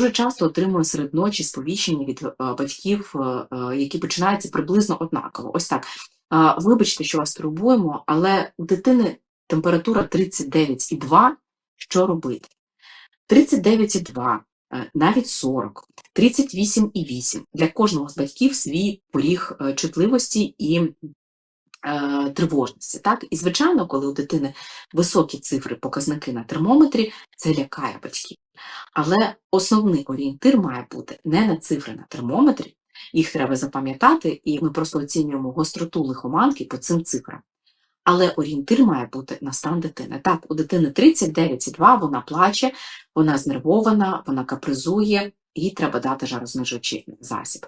Дуже часто отримую серед ночі сповіщення від е, батьків, е, е, які починаються приблизно однаково. Ось так. Вибачте, що вас турбуємо, але у дитини температура 39,2. Що робити? 39,2, е, навіть 40, 38,8. Для кожного з батьків свій поріг чутливості і тривожності. Так? І, звичайно, коли у дитини високі цифри, показники на термометрі, це лякає батьків. Але основний орієнтир має бути не на цифри на термометрі, їх треба запам'ятати, і ми просто оцінюємо гостроту лихоманки по цим цифрам. Але орієнтир має бути на стан дитини. Так, у дитини 39,2, вона плаче, вона знервована, вона капризує, їй треба дати жарознижуючий засіб.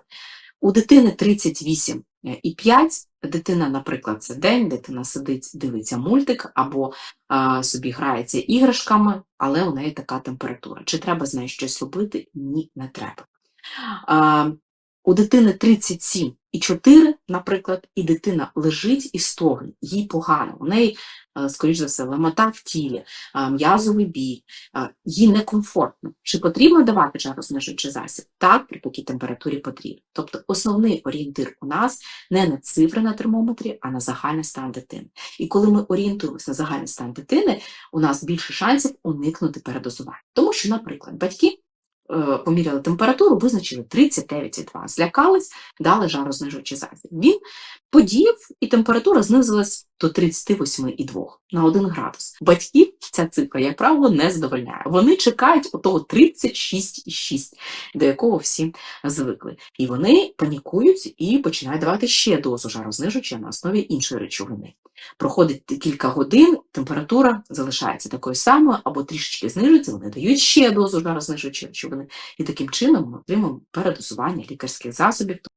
У дитини 38,5, дитина, наприклад, це день, дитина сидить, дивиться мультик або а, собі грається іграшками, але у неї така температура. Чи треба з нею щось робити? Ні, не треба. А, у дитини 37,4, наприклад, і дитина лежить і стогне, їй погано, у неї, е, скоріш за все, ламота в тілі, е, м'язовий біль, е, їй некомфортно. Чи потрібно давати жарознижуючий засіб? Так, при такій температурі потрібно. Тобто основний орієнтир у нас не на цифри на термометрі, а на загальний стан дитини. І коли ми орієнтуємося на загальний стан дитини, у нас більше шансів уникнути передозування. Тому що, наприклад, батьки поміряли температуру, визначили 39,2, злякались, дали жарознижуючий засіб. Він подіяв, і температура знизилась до 38,2 на 1 градус. Батьків ця цифра, як правило, не задовольняє. Вони чекають отого 36,6, до якого всі звикли. І вони панікують і починають давати ще дозу жарознижуюча на основі іншої речовини. Проходить кілька годин, температура залишається такою самою або трішечки знижується, вони дають ще дозу жарознижуючі речовини. І таким чином ми отримуємо передозування лікарських засобів.